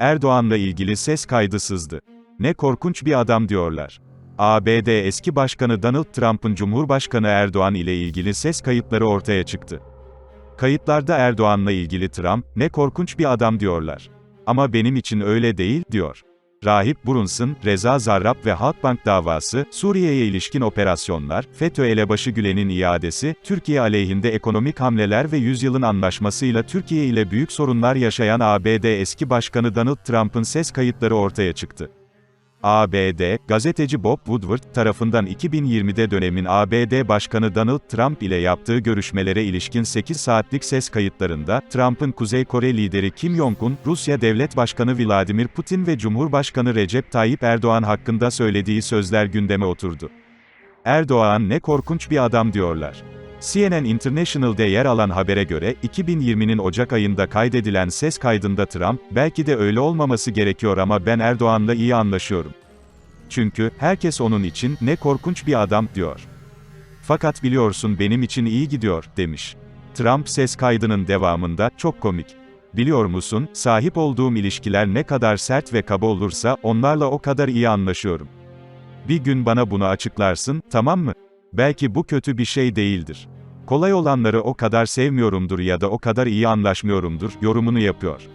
Erdoğan'la ilgili ses kaydı sızdı. Ne korkunç bir adam diyorlar. ABD eski başkanı Donald Trump'ın Cumhurbaşkanı Erdoğan ile ilgili ses kayıtları ortaya çıktı. Kayıtlarda Erdoğan'la ilgili Trump, ne korkunç bir adam diyorlar. Ama benim için öyle değil, diyor. Rahip Brunson, Reza Zarrab ve Halkbank davası, Suriye'ye ilişkin operasyonlar, FETÖ elebaşı Gülen'in iadesi, Türkiye aleyhinde ekonomik hamleler ve yüzyılın anlaşmasıyla Türkiye ile büyük sorunlar yaşayan ABD eski başkanı Donald Trump'ın ses kayıtları ortaya çıktı. ABD, gazeteci Bob Woodward tarafından 2020'de dönemin ABD Başkanı Donald Trump ile yaptığı görüşmelere ilişkin 8 saatlik ses kayıtlarında, Trump'ın Kuzey Kore lideri Kim Jong-un, Rusya Devlet Başkanı Vladimir Putin ve Cumhurbaşkanı Recep Tayyip Erdoğan hakkında söylediği sözler gündeme oturdu. Erdoğan ne korkunç bir adam diyorlar. CNN International'de yer alan habere göre, 2020'nin Ocak ayında kaydedilen ses kaydında Trump, belki de öyle olmaması gerekiyor ama ben Erdoğan'la iyi anlaşıyorum. Çünkü, herkes onun için, ne korkunç bir adam, diyor. Fakat biliyorsun benim için iyi gidiyor, demiş. Trump ses kaydının devamında, çok komik. Biliyor musun, sahip olduğum ilişkiler ne kadar sert ve kaba olursa, onlarla o kadar iyi anlaşıyorum. Bir gün bana bunu açıklarsın, tamam mı? Belki bu kötü bir şey değildir. Kolay olanları o kadar sevmiyorumdur ya da o kadar iyi anlaşmıyorumdur, yorumunu yapıyor.